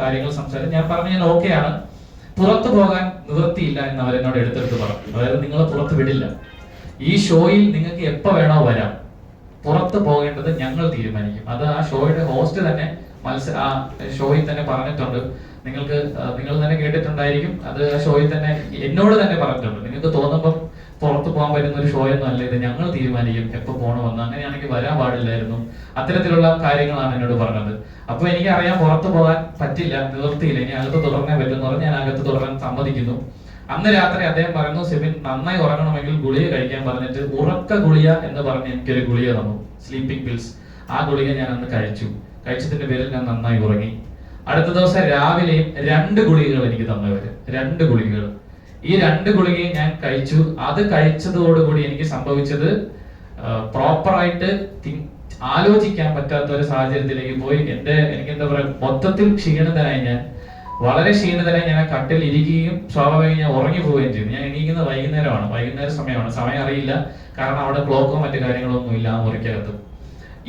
കാര്യങ്ങൾ സംസാരിച്ചു. ഞാൻ പറഞ്ഞു ഞാൻ ഓക്കെയാണ് പുറത്തു പോകാൻ നിവൃത്തിയില്ല എന്ന് അവരെന്നോട് എടുത്തെടുത്ത് പറഞ്ഞു. അതായത് നിങ്ങൾ പുറത്ത് വിടില്ല. ഈ ഷോയിൽ നിങ്ങൾക്ക് എപ്പോ വേണോ വരാം. പുറത്ത് പോകേണ്ടത് ഞങ്ങൾ തീരുമാനിക്കും. അത് ആ ഷോയുടെ ഹോസ്റ്റ് തന്നെ മത്സര ആ ഷോയിൽ തന്നെ പറഞ്ഞിട്ടുണ്ട്. നിങ്ങൾക്ക് നിങ്ങൾ തന്നെ കേട്ടിട്ടുണ്ടായിരിക്കും. അത് ആ ഷോയിൽ തന്നെ എന്നോട് തന്നെ പറഞ്ഞിട്ടുണ്ട്. നിങ്ങൾക്ക് തോന്നുമ്പം പുറത്ത് പോകാൻ പറ്റുന്ന ഒരു ഷോ ഒന്നും അല്ല. ഇത് ഞങ്ങൾ തീരുമാനിക്കും എപ്പോ പോകണമെന്ന് അങ്ങനെയാണെങ്കിൽ വരാൻ പാടില്ലായിരുന്നു. അത്തരത്തിലുള്ള കാര്യങ്ങളാണ് എന്നോട് പറഞ്ഞത്. അപ്പൊ എനിക്ക് അറിയാൻ പുറത്ത് പോകാൻ പറ്റില്ല നിവർത്തിയില്ല ഇനി അകത്ത് തുടർന്നേ പറ്റുമെന്ന് പറഞ്ഞ് ഞാൻ അകത്ത് തുടരാൻ സമ്മതിക്കുന്നു. അന്ന് രാത്രി അദ്ദേഹം പറയുന്നു സിബിൻ നന്നായി ഉറങ്ങണമെങ്കിൽ ഗുളിക കഴിക്കാൻ പറഞ്ഞിട്ട് ഉറക്ക ഗുളിക എന്ന് പറഞ്ഞ് എനിക്കൊരു ഗുളിക തന്നു സ്ലീപ്പിംഗ് പിൽസ് ആ ഗുളിക ഞാൻ അന്ന് കഴിച്ചു. കഴിച്ചതിന്റെ പേരിൽ ഞാൻ നന്നായി ഉറങ്ങി. അടുത്ത ദിവസം രാവിലെയും രണ്ട് ഗുളികകൾ എനിക്ക് തന്നവര് രണ്ട് ഗുളികകൾ. ഈ രണ്ട് ഗുളികയും ഞാൻ കഴിച്ചു. അത് കഴിച്ചതോടുകൂടി എനിക്ക് സംഭവിച്ചത് പ്രോപ്പറായിട്ട് ആലോചിക്കാൻ പറ്റാത്ത ഒരു സാഹചര്യത്തിലേക്ക് പോയി. എന്റെ എനിക്ക് എന്താ പറയാ മൊത്തത്തിൽ ക്ഷീണിതനായി ഞാൻ വളരെ ക്ഷീണിതനായി ഞാൻ കട്ടിൽ ഇരിക്കുകയും സ്വാഭാവികം ഞാൻ ഉറങ്ങി പോവുകയും ചെയ്തു. ഞാൻ എണീക്കുന്നത് വൈകുന്നേരമാണ്. വൈകുന്നേര സമയമാണ്. സമയം അറിയില്ല. കാരണം അവിടെ ക്ലോക്കോ മറ്റു കാര്യങ്ങളോ ഒന്നും ഇല്ല മുറിക്കകത്ത്.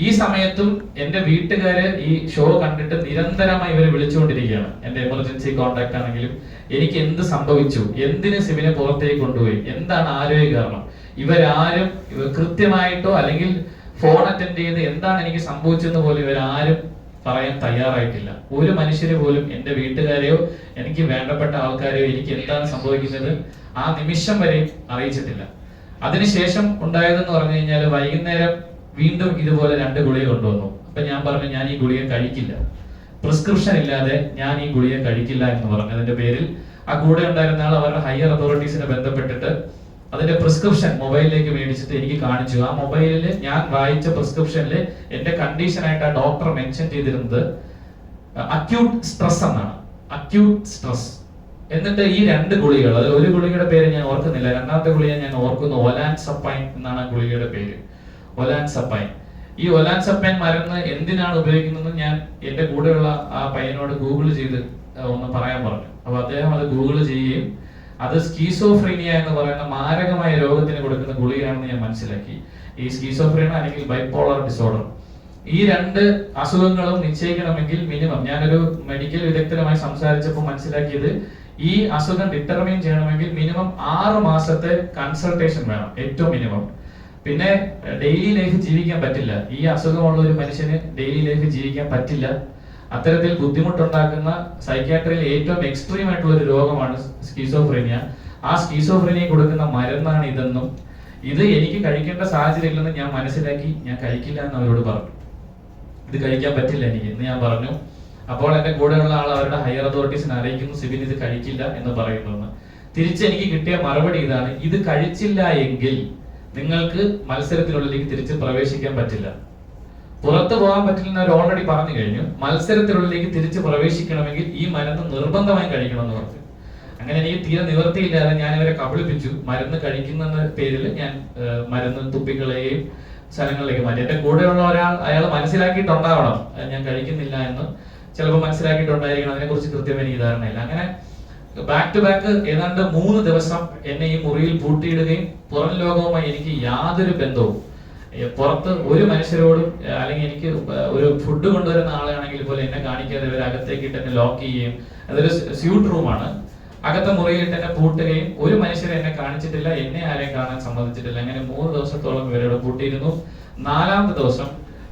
ഈ സമയത്തും എന്റെ വീട്ടുകാര് ഈ ഷോ കണ്ടിട്ട് നിരന്തരമായി ഇവരെ വിളിച്ചുകൊണ്ടിരിക്കുകയാണ്. എന്റെ എമർജൻസി കോണ്ടാക്ട് ആണെങ്കിലും എനിക്ക് എന്ത് സംഭവിച്ചു? എന്തിന് സിവിനെ പുറത്തേക്ക് കൊണ്ടുപോയി? എന്താണ് ആരോഗ്യ കാരണം? ഇവരാരും ഇവർ കൃത്യമായിട്ടോ അല്ലെങ്കിൽ ഫോൺ അറ്റൻഡ് ചെയ്ത് എന്താണ് എനിക്ക് സംഭവിച്ചെന്ന് പോലും ഇവരാരും പറയാൻ തയ്യാറായിട്ടില്ല. ഒരു മനുഷ്യരെ പോലും എന്റെ വീട്ടുകാരെയോ എനിക്ക് വേണ്ടപ്പെട്ട ആൾക്കാരെയോ എനിക്ക് എന്താണ് സംഭവിക്കുന്നത് ആ നിമിഷം വരെ അറിയിച്ചിട്ടില്ല. അതിനുശേഷം ഉണ്ടായതെന്ന് പറഞ്ഞു കഴിഞ്ഞാൽ വൈകുന്നേരം വീണ്ടും ഇതുപോലെ രണ്ട് ഗുളിക കൊണ്ടുവന്നു. അപ്പൊ ഞാൻ പറഞ്ഞു ഞാൻ ഈ ഗുളിക കഴിക്കില്ല. പ്രിസ്ക്രിപ്ഷൻ ഇല്ലാതെ ഞാൻ ഈ ഗുളിക കഴിക്കില്ല എന്ന് പറഞ്ഞു. അതിന്റെ പേരിൽ ആ കൂടെ ഉണ്ടായിരുന്ന ആൾ അവരുടെ ഹയർ അതോറിറ്റീസിനെ ബന്ധപ്പെട്ടിട്ട് അതിന്റെ പ്രിസ്ക്രിപ്ഷൻ മൊബൈലിലേക്ക് മേടിച്ചിട്ട് എനിക്ക് കാണിച്ചു. ആ മൊബൈലിൽ ഞാൻ വായിച്ച പ്രിസ്ക്രിപ്ഷനിൽ എന്റെ കണ്ടീഷൻ ആയിട്ട് ആ ഡോക്ടർ മെൻഷൻ ചെയ്തിരുന്നത് അക്യൂട്ട് സ്ട്രെസ് എന്നാണ്. അക്യൂട്ട് സ്ട്രെസ് എന്നിട്ട് ഈ രണ്ട് ഗുളികൾ ഒരു ഗുളികയുടെ പേര് ഞാൻ ഓർക്കുന്നില്ല. രണ്ടാമത്തെ ഗുളിക ഞാൻ ഓർക്കുന്നു ഒലാൻ സപ്പൈൻ എന്നാണ് ഗുളികയുടെ പേര്. ഒലാൻ സപ്പൈൻ ഈ ഒലാൻ സപ്പൈൻ മരുന്ന് എന്തിനാണ് ഉപയോഗിക്കുന്നത് ഞാൻ എന്റെ കൂടെയുള്ള ആ പയ്യനോട് ഗൂഗിൾ ചെയ്ത് ഒന്ന് പറയാൻ പറഞ്ഞു. അപ്പൊ അദ്ദേഹം അത് ഗൂഗിൾ ചെയ്യുകയും അത് സ്കീസോഫ്രീനിയ എന്ന് പറയുന്ന മാരകമായ രോഗത്തിന് കൊടുക്കുന്ന ഗുളികയാണെന്ന് ഞാൻ മനസ്സിലാക്കി. ഈ സ്കീസോഫ്രീന അല്ലെങ്കിൽ ബൈപ്പോളർ ഡിസോർഡർ. ഈ രണ്ട് അസുഖങ്ങളും നിശ്ചയിക്കണമെങ്കിൽ മിനിമം ഞാനൊരു മെഡിക്കൽ വിദഗ്ധരുമായി സംസാരിച്ചപ്പോൾ മനസ്സിലാക്കിയത് ഈ അസുഖം ഡിറ്റർമൈൻ ചെയ്യണമെങ്കിൽ മിനിമം ആറ് മാസത്തെ കൺസൾട്ടേഷൻ വേണം ഏറ്റവും മിനിമം. പിന്നെ ഡെയിലി ലൈഫ് ജീവിക്കാൻ പറ്റില്ല. ഈ അസുഖമുള്ള ഒരു മനുഷ്യന് ഡെയിലി ലൈഫ് ജീവിക്കാൻ പറ്റില്ല. അത്തരത്തിൽ ബുദ്ധിമുട്ടുണ്ടാക്കുന്ന സൈക്യാട്രിയിൽ ഏറ്റവും എക്സ്ട്രീം ആയിട്ടുള്ള ഒരു രോഗമാണ് സ്കീസോഫ്രീനിയ ആ സ്കീസോഫ്രീനിയ കൊടുക്കുന്ന മരുന്നാണ് ഇതെന്നും ഇത് എനിക്ക് കഴിക്കേണ്ട സാഹചര്യം ഇല്ലെന്ന് ഞാൻ മനസ്സിലാക്കി ഞാൻ കഴിക്കില്ല എന്ന് അവരോട് പറഞ്ഞു. ഇത് കഴിക്കാൻ പറ്റില്ല എനിക്ക് എന്ന് ഞാൻ പറഞ്ഞു. അപ്പോൾ എന്റെ കൂടെയുള്ള ആൾ അവരുടെ ഹയർ അതോറിറ്റീസിനെ അറിയിക്കുന്നു സിബിൻ ഇത് കഴിക്കില്ല എന്ന് പറയുന്നു തിരിച്ച് എനിക്ക് കിട്ടിയ മറുപടി ഇതാണ് ഇത് കഴിച്ചില്ല എങ്കിൽ നിങ്ങൾക്ക് മത്സരത്തിനുള്ളിലേക്ക് തിരിച്ച് പ്രവേശിക്കാൻ പറ്റില്ല. പുറത്തു പോകാൻ പറ്റില്ലെന്ന് അവർ ഓൾറെഡി പറഞ്ഞു കഴിഞ്ഞു. മത്സരത്തിനുള്ളിലേക്ക് തിരിച്ച് പ്രവേശിക്കണമെങ്കിൽ ഈ മരുന്ന് നിർബന്ധമായും കഴിക്കണമെന്ന് പറഞ്ഞു. അങ്ങനെ എനിക്ക് തീരെ നിവൃത്തിയില്ലാതെ ഞാൻ ഇവരെ കബളിപ്പിച്ചു. മരുന്ന് കഴിക്കുന്ന പേരിൽ ഞാൻ മരുന്ന് തുപ്പിക്കളയുകയും സ്ഥലങ്ങളിലേക്ക് മാറ്റി. എന്റെ കൂടെയുള്ള ഒരാൾ അയാൾ മനസ്സിലാക്കിയിട്ടുണ്ടാവണം. ഞാൻ കഴിക്കുന്നില്ല എന്ന്. ചിലപ്പോൾ മനസ്സിലാക്കിയിട്ടുണ്ടായിരിക്കണം. അതിനെക്കുറിച്ച് കൃത്യമായി എനിക്ക് ധാരണയില്ല. അങ്ങനെ ബാക്ക് ടു ബാക്ക് ഏതാണ്ട് മൂന്ന് ദിവസം എന്നെ ഈ മുറിയിൽ പൂട്ടിയിടുകയും പുറം ലോകവുമായി എനിക്ക് യാതൊരു ബന്ധവും പുറത്ത് ഒരു മനുഷ്യരോടും അല്ലെങ്കിൽ എനിക്ക് ഒരു ഫുഡ് കൊണ്ടുവരുന്ന ആളാണെങ്കിൽ പോലും എന്നെ കാണിക്കാതെ ഇവർ അകത്തേക്ക് ഇട്ട് എന്നെ ലോക്ക് ചെയ്യുകയും അതൊരു സ്യൂട്ട് റൂമാണ് അകത്തെ മുറിയിൽ എന്നെ പൂട്ടുകയും ഒരു മനുഷ്യരെ എന്നെ കാണിച്ചിട്ടില്ല എന്നെ ആരെയും കാണാൻ സമ്മതിച്ചിട്ടില്ല. അങ്ങനെ മൂന്ന് ദിവസത്തോളം ഇവരോട് പൂട്ടിയിരുന്നു. നാലാമത്തെ ദിവസം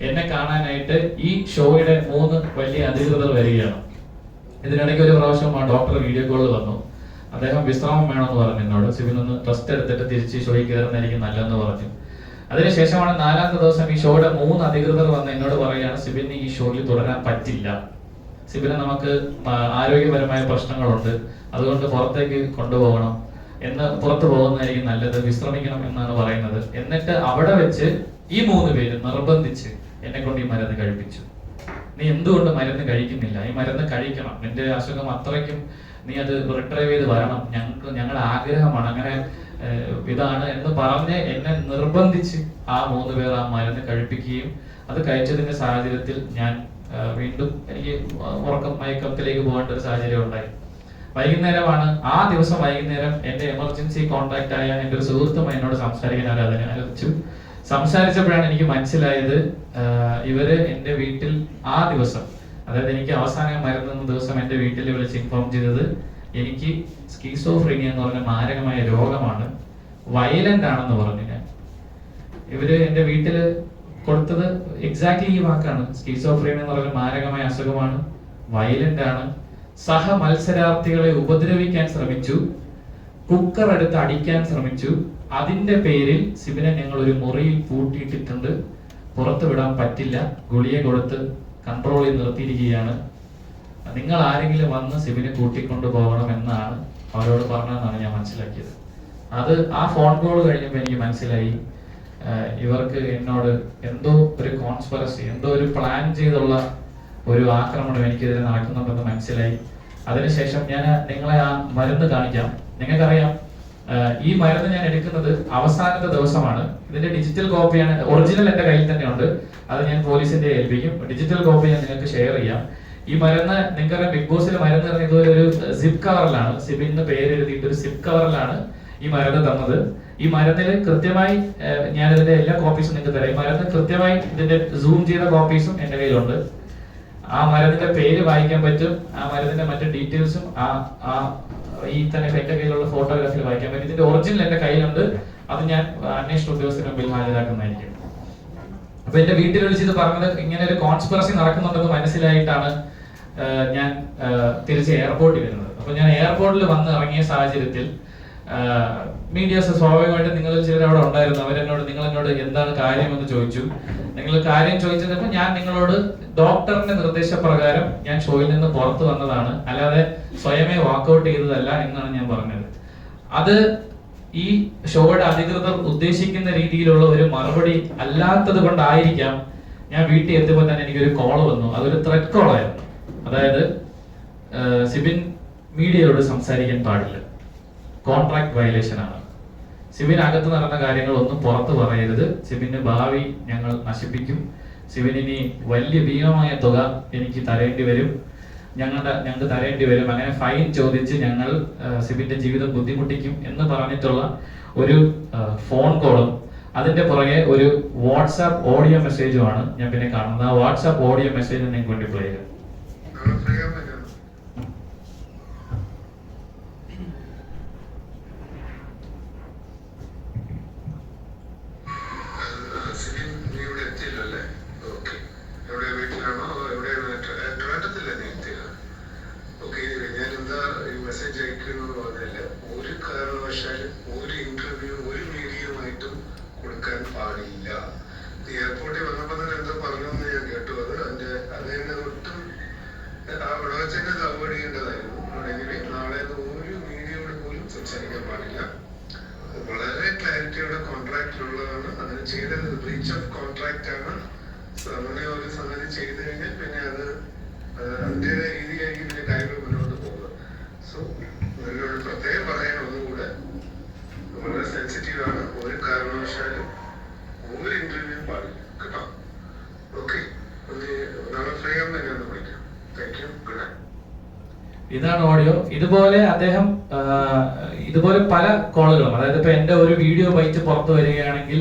എന്നെ കാണാനായിട്ട് ഈ ഷോയുടെ മൂന്ന് വലിയ അധികൃതർ വരികയാണ്. ഇതിനിടയ്ക്ക് ഒരു പ്രാവശ്യം ആ ഡോക്ടർ വീഡിയോ കോളിൽ വന്നു. അദ്ദേഹം വിശ്രാമം വേണമെന്ന് പറഞ്ഞു എന്നോട്. സിവിൽ ഒന്ന് റെസ്റ്റ് എടുത്തിട്ട് തിരിച്ച് ഷോയിൽ കയറുന്നതായിരിക്കും നല്ലതെന്ന് പറഞ്ഞു. അതിനുശേഷമാണ് നാലാമത്തെ ദിവസം ഈ ഷോയുടെ മൂന്ന് അധികൃതർ വന്ന് എന്നോട് പറയുകയാണ് സിബിന് ഈ ഷോയിൽ തുടരാൻ പറ്റില്ല. സിബിന് നമുക്ക് ആരോഗ്യപരമായ പ്രശ്നങ്ങളുണ്ട്. അതുകൊണ്ട് പുറത്തേക്ക് കൊണ്ടുപോകണം. എന്ന് പുറത്തു പോകുന്നതായിരിക്കും നല്ലത്. വിശ്രമിക്കണം എന്നാണ് പറയുന്നത്. എന്നിട്ട് അവിടെ വെച്ച് ഈ മൂന്ന് പേര് നിർബന്ധിച്ച് എന്നെ കൊണ്ട് ഈ മരുന്ന് കഴിപ്പിച്ചു. നീ എന്തുകൊണ്ട് മരുന്ന് കഴിക്കുന്നില്ല? ഈ മരുന്ന് കഴിക്കണം. നിന്റെ അസുഖം അത്രയ്ക്കും നീ അത് റിട്രൈവ് ചെയ്ത് വരണം. ഞങ്ങൾക്ക് ഞങ്ങളുടെ ആഗ്രഹമാണ്. അങ്ങനെ ഇതാണ് എന്ന് പറഞ്ഞ് എന്നെ നിർബന്ധിച്ച് ആ മൂന്ന് പേർ ആ മരുന്ന് കഴിപ്പിക്കുകയും അത് കഴിച്ചതിന്റെ സാഹചര്യത്തിൽ ഞാൻ വീണ്ടും എനിക്ക് ഉറക്കം മയക്കത്തിലേക്ക് പോകേണ്ട ഒരു സാഹചര്യം ഉണ്ടായി. വൈകുന്നേരമാണ്. ആ ദിവസം വൈകുന്നേരം എന്റെ എമർജൻസി കോൺടാക്ട് ആയ എന്റെ ഒരു സുഹൃത്തും എന്നോട് സംസാരിക്കാൻ അവർ അതിനെ ആലോചിച്ചു സംസാരിച്ചപ്പോഴാണ് എനിക്ക് മനസ്സിലായത് ഇവർ എന്റെ വീട്ടിൽ ആ ദിവസം അതായത് എനിക്ക് അവസാനം മരുന്നുന്ന ദിവസം എന്റെ വീട്ടിൽ വിളിച്ച് ഇൻഫോം ചെയ്തത് എനിക്ക് സ്കീസോഫ്രീനിയ എന്ന് പറഞ്ഞ മാരകമായ രോഗമാണ് വയലന്റ് ആണെന്ന് പറഞ്ഞു ഞാൻ. ഇവർ എന്റെ വീട്ടിൽ കൊടുത്തത് എക്സാക്ട്ലി ഈ വാക്കാണ്. സ്കീസോഫ്രീനിയ എന്ന് പറഞ്ഞ മാരകമായ അസുഖമാണ് വയലന്റ് ആണ്. സഹ മത്സരാർത്ഥികളെ ഉപദ്രവിക്കാൻ ശ്രമിച്ചു കുക്കർ എടുത്ത് അടിക്കാൻ ശ്രമിച്ചു അതിന്റെ പേരിൽ ശിവനെ ഞങ്ങൾ ഒരു മുറിയിൽ പൂട്ടിയിട്ടിട്ടുണ്ട്. പുറത്തു വിടാൻ പറ്റില്ല. ഗുളിയെ കൊടുത്ത് കൺട്രോൾ ചെയ്ത് നിർത്തിയിരിക്കുകയാണ്. നിങ്ങൾ ആരെങ്കിലും വന്ന് ശിവനെ കൂട്ടിക്കൊണ്ടു പോകണം എന്നാണ് അവരോട് പറഞ്ഞതെന്നാണ് ഞാൻ മനസ്സിലാക്കിയത്. അത് ആ ഫോൺ കോൾ കഴിഞ്ഞപ്പോൾ എനിക്ക് മനസ്സിലായി. ഇവർക്ക് എന്നോട് എന്തോ ഒരു കോൺസ്പെറസി എന്തോ ഒരു പ്ലാൻ ചെയ്തുള്ള ഒരു ആക്രമണം എനിക്കെതിരെ നടക്കുന്നുണ്ടെന്ന് മനസ്സിലായി. അതിനുശേഷം ഞാൻ നിങ്ങളെ ആ മരുന്ന് കാണിക്കാം. നിങ്ങൾക്കറിയാം ഈ മരുന്ന് ഞാൻ എടുക്കുന്നത് അവസാനത്തെ ദിവസമാണ്. ഇതിന്റെ ഡിജിറ്റൽ കോപ്പിയാണ് ഒറിജിനൽ എന്റെ കയ്യിൽ തന്നെയുണ്ട്. അത് ഞാൻ പോലീസിന്റെ ഏൽപ്പിക്കും. ഡിജിറ്റൽ കോപ്പി ഞാൻ നിങ്ങൾക്ക് ഷെയർ ചെയ്യാം. ഈ മരുന്ന് നിങ്ങൾക്കറിയാം ബിഗ് ബോസിൽ മരുന്ന് പറഞ്ഞത് ഒരു സിപ്പ് കവറിലാണ് സിബിന്റെ പേര് എഴുതിയിട്ട് ഒരു സിപ്പ് കവറിലാണ് ഈ മരുന്ന് തന്നത്. ഈ മരുന്നിൽ കൃത്യമായി ഞാൻ ഇതിന്റെ എല്ലാ കോപ്പീസും നിങ്ങൾക്ക് തരാം. ഈ മരുന്ന് കൃത്യമായി ഇതിന്റെ സൂം ചെയ്ത കോപ്പീസും എന്റെ കയ്യിലുണ്ട്. ആ മരുന്നിന്റെ പേര് വായിക്കാൻ പറ്റും. ആ മരുന്നിന്റെ മറ്റു ഡീറ്റെയിൽസും ആ ആ ഈ തന്നെ എന്റെ കയ്യിലുള്ള ഫോട്ടോഗ്രാഫിൽ വായിക്കാൻ പറ്റും. ഇതിന്റെ ഒറിജിനൽ എന്റെ കയ്യിലുണ്ട്. അത് ഞാൻ അന്വേഷണ ഉദ്യോഗസ്ഥരുടെ മുമ്പിൽ ഹാജരാക്കുന്നതായിരിക്കും. അപ്പൊ എന്റെ വീട്ടിൽ വിളിച്ച് ഇത് പറഞ്ഞത് ഇങ്ങനെ ഒരു കോൺസ്പിറസി നടക്കുന്നുണ്ടെന്ന് മനസ്സിലായിട്ടാണ് ഞാൻ തിരിച്ച് എയർപോർട്ടിൽ വരുന്നത്. അപ്പൊ ഞാൻ എയർപോർട്ടിൽ വന്ന് ഇറങ്ങിയ സാഹചര്യത്തിൽ മീഡിയാസ് സ്വാഭാവികമായിട്ട് നിങ്ങൾ ചിലർ അവിടെ ഉണ്ടായിരുന്നു. അവരെന്നോട് നിങ്ങൾ എന്നോട് എന്താണ് കാര്യം എന്ന് ചോദിച്ചു? നിങ്ങൾ കാര്യം ചോദിച്ചപ്പോൾ ഞാൻ നിങ്ങളോട് ഡോക്ടറിന്റെ നിർദ്ദേശപ്രകാരം ഞാൻ ഷോയിൽ നിന്ന് പുറത്തു വന്നതാണ്. അല്ലാതെ സ്വയമേ വാക്കൗട്ട് ചെയ്തതല്ല എന്നാണ് ഞാൻ പറഞ്ഞത്. അത് ഈ ഷോയുടെ അധികൃതർ ഉദ്ദേശിക്കുന്ന രീതിയിലുള്ള ഒരു മറുപടി അല്ലാത്തത് കൊണ്ടായിരിക്കാം ഞാൻ വീട്ടിൽ എത്തിയപ്പോൾ തന്നെ എനിക്കൊരു കോൾ വന്നു. അതൊരു ത്രെഡ് കോൾ ആയിരുന്നു. അതായത് സിബിൻ മീഡിയയോട് സംസാരിക്കാൻ പാടില്ല. കോൺട്രാക്ട് വയലേഷൻ ആണ്. സിബിൻ അകത്ത് നടന്ന കാര്യങ്ങളൊന്നും പുറത്ത് പറയരുത്. സിബിന്റെ ഭാവി ഞങ്ങൾ നശിപ്പിക്കും. സിവിനിനി വലിയ ഭീമമായ തുക എനിക്ക് തരേണ്ടി വരും. ഞങ്ങളുടെ ഞങ്ങൾക്ക് തരേണ്ടി വരും. അങ്ങനെ ഫൈൻ ചോദിച്ച് ഞങ്ങൾ സിബിന്റെ ജീവിതം ബുദ്ധിമുട്ടിക്കും എന്ന് പറഞ്ഞിട്ടുള്ള ഒരു ഫോൺ കോളും അതിന്റെ പുറകെ ഒരു വാട്സാപ്പ് ഓഡിയോ മെസ്സേജുമാണ് ഞാൻ പിന്നെ കാണുന്നത്. ആ വാട്സാപ്പ് ഓഡിയോ മെസ്സേജ് നിങ്ങൾക്ക് വേണ്ടി പ്ലേ ചെയ്യാം ഫ്രീയാൻ പറ്റും സിനിൻ നീ ഇവിടെ എത്തിയില്ലല്ലേ ഓക്കെ എവിടെ വീട്ടിലാണോ അതോ എവിടെയാണ് ട്രിവാൻഡ്രത്തില്ലേ നീ എത്തിയത് ഓക്കെ ഞാൻ എന്താ ഈ മെസ്സേജ് അയക്കുന്നു പറഞ്ഞാൽ ഒരു കാരണവശാലും ഒരു ഇന്റർവ്യൂ ഒരു മീഡിയയുമായിട്ടും കൊടുക്കാൻ പാടില്ല നീ എയർപോർട്ടിൽ വന്നപ്പോൾ തന്നെ എന്തോ പറഞ്ഞെന്ന് ഞാൻ കേട്ടു അത് അതിന്റെ അത് തന്നെ ഒട്ടും ആ അവിടെ വെച്ച് തന്നെ അത് അവോയ്ഡ് ചെയ്യേണ്ടതായിരുന്നു എങ്കിൽ നാളെ അത് ഒരു മീഡിയയോട് പോലും സംസാരിക്കാൻ പാടില്ല അത് വളരെ ക്ലാരിറ്റിയോടെ കോൺട്രാക്റ്റിലുള്ളതാണ് അങ്ങനെ ചെയ്തത് ബ്രീച്ച് ഓഫ് കോൺട്രാക്റ്റ് ആണ് So അങ്ങനെ ഒരു സംഗതി ചെയ്തു കഴിഞ്ഞാൽ പിന്നെ അത് അതിന്റെതായ രീതിയിലായിരിക്കും ഇതിന്റെ കാര്യങ്ങൾ മുന്നോട്ട് പോകുന്നത്. സോ ഇതിനോട് പ്രത്യേകം പറയാൻ ഒന്നുകൂടെ വളരെ സെൻസിറ്റീവ് ആണ്. ഒരു കാരണവശാലും ഒരു ഇന്റർവ്യൂ പാടില്ല. കേട്ടോ? ഓക്കെ നാളെ ഫ്രീ ആകുമ്പോൾ എന്നെ ഒന്ന് വിളിക്കാം. ഗുഡ് ഇതാണ് ഓഡിയോ ഇതുപോലെ അദ്ദേഹം ഇതുപോലെ പല കോളുകളും അതായത് ഇപ്പൊ എന്റെ ഒരു വീഡിയോ ബൈറ്റ് പുറത്തു വരികയാണെങ്കിൽ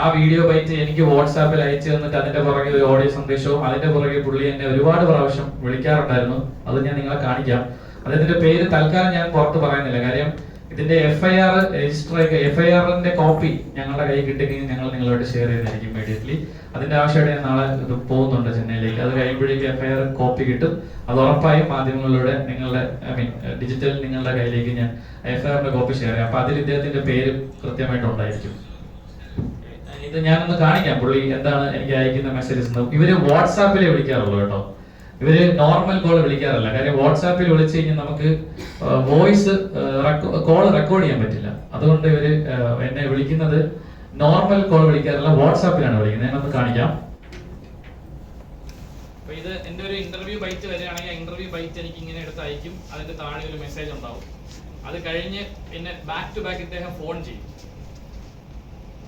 ആ വീഡിയോ ബൈറ്റ് എനിക്ക് വാട്സാപ്പിൽ അയച്ചു തന്നിട്ട് അതിന്റെ പുറകെ ഒരു ഓഡിയോ സന്ദേശവും അതിന്റെ പുറകെ പുള്ളി എന്നെ ഒരുപാട് പ്രാവശ്യം വിളിക്കാറുണ്ടായിരുന്നു. അത് ഞാൻ നിങ്ങളെ കാണിക്കാം. അദ്ദേഹത്തിന്റെ പേര് തൽക്കാലം ഞാൻ പുറത്ത് പറയുന്നില്ല. കാര്യം ഇതിന്റെ എഫ്ഐആർ രജിസ്റ്റർ എഫ് ഐ ആറിന്റെ കോപ്പി ഞങ്ങളുടെ കയ്യിൽ കിട്ടുകയും ഞങ്ങൾ നിങ്ങളുമായിട്ട് ഷെയർ ചെയ്തായിരിക്കും ഇമ്മീഡിയറ്റ്ലി അതിന്റെ ആവശ്യമായിട്ട് ഞാൻ നാളെ ഇത് പോകുന്നുണ്ട് ചെന്നൈയിലേക്ക്. അത് കഴിയുമ്പോഴേക്കും എഫ്ഐആർ കോപ്പി കിട്ടും. അത് ഉറപ്പായും മാധ്യമങ്ങളിലൂടെ നിങ്ങളുടെ ഐ മീൻ ഡിജിറ്റൽ നിങ്ങളുടെ കയ്യിലേക്ക് ഞാൻ എഫ് ഐ ആറിന്റെ കോപ്പി ഷെയർ ചെയ്യാം. അപ്പൊ അതിൽ ഇദ്ദേഹത്തിന്റെ പേര് കൃത്യമായിട്ട് ഉണ്ടായിരിക്കും. ഇത് ഞാനൊന്ന് കാണിക്കാം. പുള്ളി എന്താണ് എനിക്ക് അയക്കുന്ന മെസ്സേജസ് എന്ന്. ഇവർ വാട്സാപ്പിലെ വിളിക്കാറുള്ളൂ കേട്ടോ. ഇവർ നോർമൽ കോൾ വിളിക്കാറില്ല. കാര്യം വാട്സാപ്പിൽ വിളിച്ചു കഴിഞ്ഞാൽ നമുക്ക് വോയിസ് കോൾ റെക്കോർഡ് ചെയ്യാൻ പറ്റില്ല. അതുകൊണ്ട് ഇവർ എന്നെ വിളിക്കുന്നത് നോർമൽ കോൾ വിളിക്കാറില്ല വാട്സാപ്പിലാണ് വിളിക്കുന്നത്. ഞാനൊന്ന് കാണിക്കാം. അപ്പൊ ഇത് എന്റെ ഒരു ഇന്റർവ്യൂ ബൈറ്റ് വരികയാണെങ്കിൽ ഇന്റർവ്യൂ ബൈറ്റ് എനിക്ക് ഇങ്ങനെ എടുത്ത് അയക്കും. അതിന്റെ താഴെ ഒരു മെസ്സേജ് ഉണ്ടാവും. അത് കഴിഞ്ഞ് പിന്നെ ബാക്ക് ടു ബാക്ക് ഇദ്ദേഹം ഫോൺ ചെയ്യും.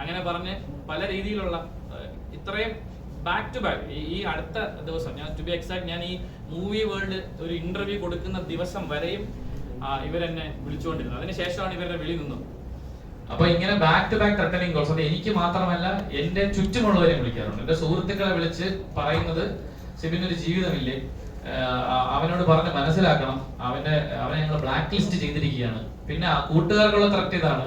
അങ്ങനെ പറഞ്ഞ് പല രീതിയിലുള്ള ഇത്രയും ബാക്ക് ടു ബാക്ക് ഈ അടുത്ത ദിവസം ഞാൻ ടു ബി എക്സാക്ട് ഞാൻ ഈ മൂവി വേൾഡ് ഒരു ഇന്റർവ്യൂ കൊടുക്കുന്ന ദിവസം വരെയും ഇവരെന്നെ വിളിച്ചുകൊണ്ടിരുന്നത്. അതിനുശേഷമാണ് ഇവരുടെ വിളി നിന്നത്. അപ്പൊ ഇങ്ങനെ back to back threatening calls അത് എനിക്ക് മാത്രമല്ല എന്റെ ചുറ്റുമുള്ളവരെ വിളിക്കാറുണ്ട്. എന്റെ സുഹൃത്തുക്കളെ വിളിച്ച് പറയുന്നത് സിബിനൊരു ജീവിതമില്ലേ? അവനോട് പറഞ്ഞ് മനസ്സിലാക്കണം. അവന്റെ അവനെ ഞങ്ങൾ ബ്ലാക്ക് ലിസ്റ്റ് ചെയ്തിരിക്കുകയാണ്. പിന്നെ കൂട്ടുകാർക്കുള്ള ത്രട്ട് ഇതാണ്.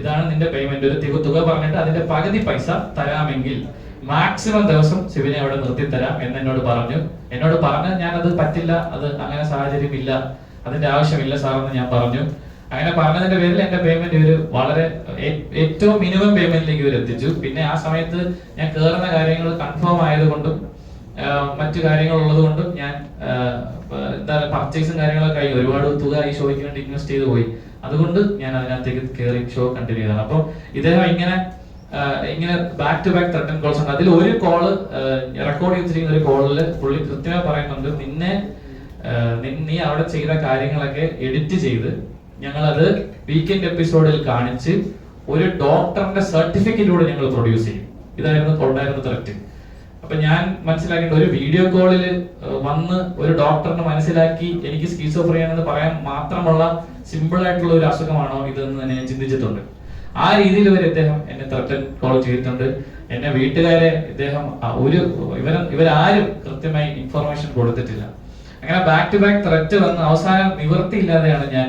ഇതാണ് നിന്റെ പേയ്മെന്റ് ഒരു തികു പറഞ്ഞിട്ട് അതിന്റെ പകുതി പൈസ തരാമെങ്കിൽ മാക്സിമം ദിവസം ശിവനെ അവിടെ നിർത്തി തരാം എന്ന് എന്നോട് പറഞ്ഞു. എന്നോട് പറഞ്ഞ് ഞാൻ അത് പറ്റില്ല അത് അങ്ങനെ സാഹചര്യം ഇല്ല അതിന്റെ ആവശ്യമില്ല സാറെന്ന് ഞാൻ പറഞ്ഞു. അങ്ങനെ പറഞ്ഞതിന്റെ പേരിൽ എന്റെ പേയ്മെന്റ് ഒരു വളരെ ഏറ്റവും മിനിമം പേയ്മെന്റിലേക്ക് ഇവർ എത്തിച്ചു പിന്നെ ആ സമയത്ത് ഞാൻ കയറുന്ന കാര്യങ്ങൾ കൺഫേം ആയതുകൊണ്ടും മറ്റു കാര്യങ്ങൾ ഉള്ളത് കൊണ്ടും ഞാൻ എന്താ പർച്ചേസും കാര്യങ്ങളൊക്കെ ആയി. ഒരുപാട് തുക ഈ ഷോയ്ക്ക് വേണ്ടി ഇൻവെസ്റ്റ് ചെയ്ത് പോയി. അതുകൊണ്ട് ഞാൻ അതിനകത്തേക്ക് കയറി ഷോ കണ്ടിന്യൂ ചെയ്തതാണ്. അപ്പോൾ ഇദ്ദേഹം ഇങ്ങനെ ഇങ്ങനെ back to back threaten calls ഉണ്ട്. അതിൽ ഒരു കോൾ റെക്കോർഡ് ചെയ്തിരിക്കുന്ന ഒരു കോളിൽ പുള്ളി കൃത്യമായി പറയുന്നുണ്ട് നിന്നെ നി- നീ അവിടെ ചെയ്ത കാര്യങ്ങളൊക്കെ എഡിറ്റ് ചെയ്ത് ഞങ്ങൾ അത് വീക്കെൻഡ് എപ്പിസോഡിൽ കാണിച്ച് ഒരു ഡോക്ടറിന്റെ സർട്ടിഫിക്കറ്റിലൂടെ ഞങ്ങൾ പ്രൊഡ്യൂസ് ചെയ്യും. ഇതായിരുന്നു ഉണ്ടായിരുന്ന ത്രെറ്റ് അപ്പൊ ഞാൻ മനസ്സിലാക്കേണ്ട ഒരു വീഡിയോ കോളിൽ വന്ന് ഒരു ഡോക്ടറിന് മനസ്സിലാക്കി എനിക്ക് സ്കീസോഫ്രിയാണെന്ന് പറയാൻ മാത്രമുള്ള സിമ്പിൾ ആയിട്ടുള്ള ഒരു അസുഖമാണോ ഇതെന്ന് തന്നെ ഞാൻ ചിന്തിച്ചിട്ടുണ്ട്. ആ രീതിയിൽ വരെ ഇദ്ദേഹം എന്നെ ത്രട്ടൻ കോൾ ചെയ്തിട്ടുണ്ട്. എന്നെ വീട്ടുകാരെ ഇദ്ദേഹം ഒരു ഇവർ ഇവരാരും കൃത്യമായി ഇൻഫർമേഷൻ കൊടുത്തിട്ടില്ല. അങ്ങനെ ബാക്ക് ടു ബാക്ക് ത്രെറ്റ് വന്ന് അവസാനം നിവൃത്തിയില്ലാതെയാണ് ഞാൻ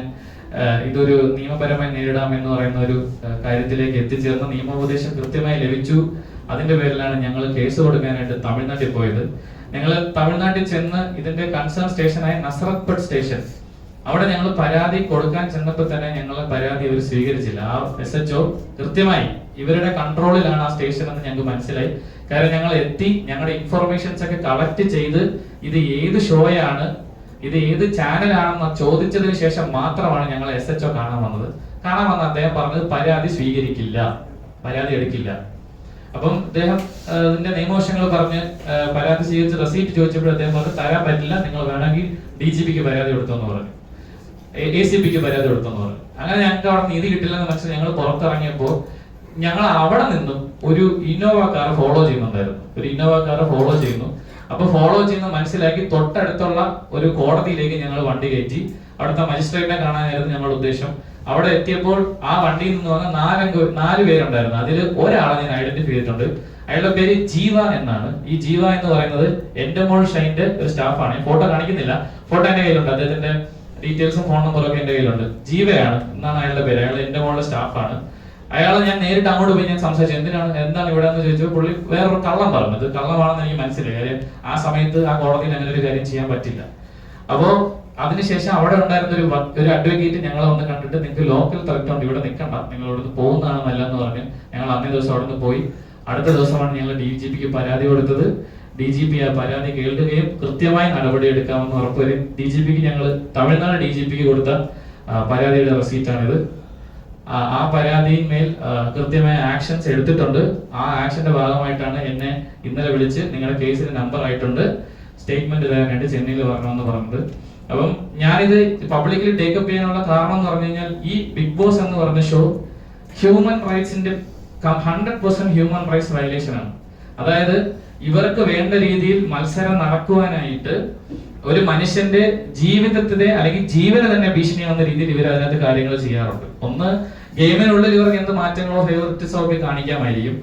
ഇതൊരു നിയമപരമായി നേരിടാം എന്ന് പറയുന്ന ഒരു കാര്യത്തിലേക്ക് എത്തിച്ചേർന്ന് നിയമോപദേശം കൃത്യമായി ലഭിച്ചു. അതിന്റെ പേരിലാണ് ഞങ്ങൾ കേസ് കൊടുക്കാനായിട്ട് തമിഴ്നാട്ടിൽ പോയത്. ഞങ്ങൾ തമിഴ്നാട്ടിൽ ചെന്ന് ഇതിന്റെ കൺസേൺ സ്റ്റേഷനായ നസറത്പട്ട് സ്റ്റേഷൻ അവിടെ ഞങ്ങൾ പരാതി കൊടുക്കാൻ ചെന്നപ്പോൾ തന്നെ ഞങ്ങൾ പരാതി അവർ സ്വീകരിച്ചില്ല. ആ എസ് എച്ച് ഒ കൃത്യമായി ഇവരുടെ കൺട്രോളിലാണ് ആ സ്റ്റേഷൻ എന്ന് ഞങ്ങൾക്ക് മനസ്സിലായി. കാരണം ഞങ്ങൾ എത്തി ഞങ്ങളുടെ ഇൻഫർമേഷൻസ് ഒക്കെ കളക്ട് ചെയ്ത് ഇത് ഏത് ഷോയാണ് ഇത് ഏത് ചാനലാണെന്ന് ചോദിച്ചതിന് ശേഷം മാത്രമാണ് ഞങ്ങൾ എസ് എച്ച് ഒ കാണാൻ വന്നത്. കാണാൻ വന്ന അദ്ദേഹം പറഞ്ഞത് പരാതി സ്വീകരിക്കില്ല. പരാതി എടുക്കില്ല. അപ്പം അദ്ദേഹം ഇതിന്റെ നിയമവശങ്ങൾ പറഞ്ഞ് പരാതി സ്വീകരിച്ച് റെസീപ്റ്റ് ചോദിച്ചപ്പോൾ അദ്ദേഹം പറഞ്ഞു തരാൻ പറ്റില്ല നിങ്ങൾ വേണമെങ്കിൽ ഡി ജി പിക്ക് പരാതി കൊടുത്തെന്ന് പറഞ്ഞു. എ സി പിക്ക് പരാതി കൊടുത്തെന്ന് പറഞ്ഞു. അങ്ങനെ ഞങ്ങൾക്ക് അവിടെ നീതി കിട്ടില്ലെന്ന് മനസ്സിൽ ഞങ്ങൾ പുറത്തിറങ്ങിയപ്പോൾ ഞങ്ങൾ അവിടെ നിന്നും ഒരു ഇന്നോവ കാർ ഫോളോ ചെയ്യുന്നുണ്ടായിരുന്നു. ഒരു ഇന്നോവ കാർ ഫോളോ ചെയ്യുന്നു. അപ്പൊ ഫോളോ ചെയ്യുന്ന മനസ്സിലാക്കി തൊട്ടടുത്തുള്ള ഒരു കോടതിയിലേക്ക് ഞങ്ങൾ വണ്ടി കയറ്റി. അവിടുത്തെ മജിസ്ട്രേറ്റിനെ കാണാനായിരുന്നു ഞങ്ങളുടെ ഉദ്ദേശം. അവിടെ എത്തിയപ്പോൾ ആ വണ്ടിയിൽ നിന്ന് വന്ന നാലംഗ നാല് പേരുണ്ടായിരുന്നു. അതിൽ ഒരാളെ ഞാൻ ഐഡന്റിഫൈ ചെയ്തിട്ടുണ്ട്. അയാളുടെ പേര് ജീവ എന്നാണ്. ഈ ജീവ എന്ന് പറയുന്നത് എന്റെ മോൾ ഷൈന്റെ ഒരു സ്റ്റാഫാണ് ഫോട്ടോ കാണിക്കുന്നില്ല. ഫോട്ടോ എന്റെ കയ്യിലുണ്ട്. അദ്ദേഹത്തിന്റെ ഡീറ്റെയിൽസും ഫോൺ നമ്പറും ഒക്കെ എന്റെ കയ്യിലുണ്ട്. ജീവയാണ് എന്നാണ് അയാളുടെ പേര്. അയാൾ എന്റെ മോളുടെ സ്റ്റാഫാണ് അയാളെ ഞാൻ നേരിട്ട് അങ്ങോട്ട് പോയി ഞാൻ സംസാരിച്ചു. എന്തിനാണ് എന്താണ് ഇവിടെ എന്ന് ചോദിച്ചപ്പോൾ പുള്ളി വേറൊരു കള്ളം പറഞ്ഞത്. കള്ളമാണെന്ന് എനിക്ക് മനസ്സിലായി. കാര്യം ആ സമയത്ത് ആ കോടതിയിൽ അങ്ങനെ ഒരു കാര്യം ചെയ്യാൻ പറ്റില്ല. അപ്പോ അതിനുശേഷം അവിടെ ഉണ്ടായിരുന്ന ഒരു ഒരു അഡ്വക്കേറ്റ് ഞങ്ങളെ വന്ന് കണ്ടിട്ട് നിങ്ങൾക്ക് ലോക്കൽ ത്രെറ്റ് ഉണ്ട് ഇവിടെ നിൽക്കണ്ട നിങ്ങൾ ഇവിടുന്ന് പോകുന്നതാണ് നല്ലതെന്ന് പറഞ്ഞ് ഞങ്ങൾ അന്നേ ദിവസം അവിടെ നിന്ന് പോയി. അടുത്ത ദിവസമാണ് ഞങ്ങൾ ഡി ജി പിക്ക് പരാതി കൊടുത്തത്. ഡി ജി പി ആ പരാതി കേൾക്കുകയും കൃത്യമായി നടപടി എടുക്കാമെന്ന് ഉറപ്പുവരും ഡി ജി പിക്ക് ഞങ്ങൾ തമിഴ്നാട് ഡി ജി പിക്ക് കൊടുത്ത പരാതിയുടെ റെസീറ്റാണിത് ആ പരാതിയിന്മേൽ കൃത്യമായ ആക്ഷൻസ് എടുത്തിട്ടുണ്ട്. ആ ആക്ഷന്റെ ഭാഗമായിട്ടാണ് എന്നെ ഇന്നലെ വിളിച്ച് നിങ്ങളുടെ കേസിന് നമ്പർ ആയിട്ടുണ്ട്. സ്റ്റേറ്റ്മെന്റ് തരാനായിട്ട് ചെന്നൈയിൽ വരണമെന്ന് പറഞ്ഞത്. അപ്പം ഞാനിത് പബ്ലിക്കലി ടേക്കപ്പ് ചെയ്യാനുള്ള കാരണം എന്ന് പറഞ്ഞു കഴിഞ്ഞാൽ ഈ ബിഗ് ബോസ് എന്ന് പറഞ്ഞ show human റൈറ്റ്സിന്റെ hundred percent human rights violation ആണ്. അതായത് ഇവർക്ക് വേണ്ട രീതിയിൽ മത്സരം നടക്കുവാനായിട്ട് ഒരു മനുഷ്യന്റെ ജീവിതത്തിനെ അല്ലെങ്കിൽ ജീവന് തന്നെ ഭീഷണിയാവുന്ന രീതിയിൽ ഇവർ അതിനകത്ത് കാര്യങ്ങൾ ചെയ്യാറുണ്ട്. ഒന്ന് ഗെയിമിനുള്ളിൽ ഇവർക്ക് എന്ത് മാറ്റങ്ങളോ ഫേവറിറ്റിസോ ഒക്കെ കാണിക്കാമായിരിക്കും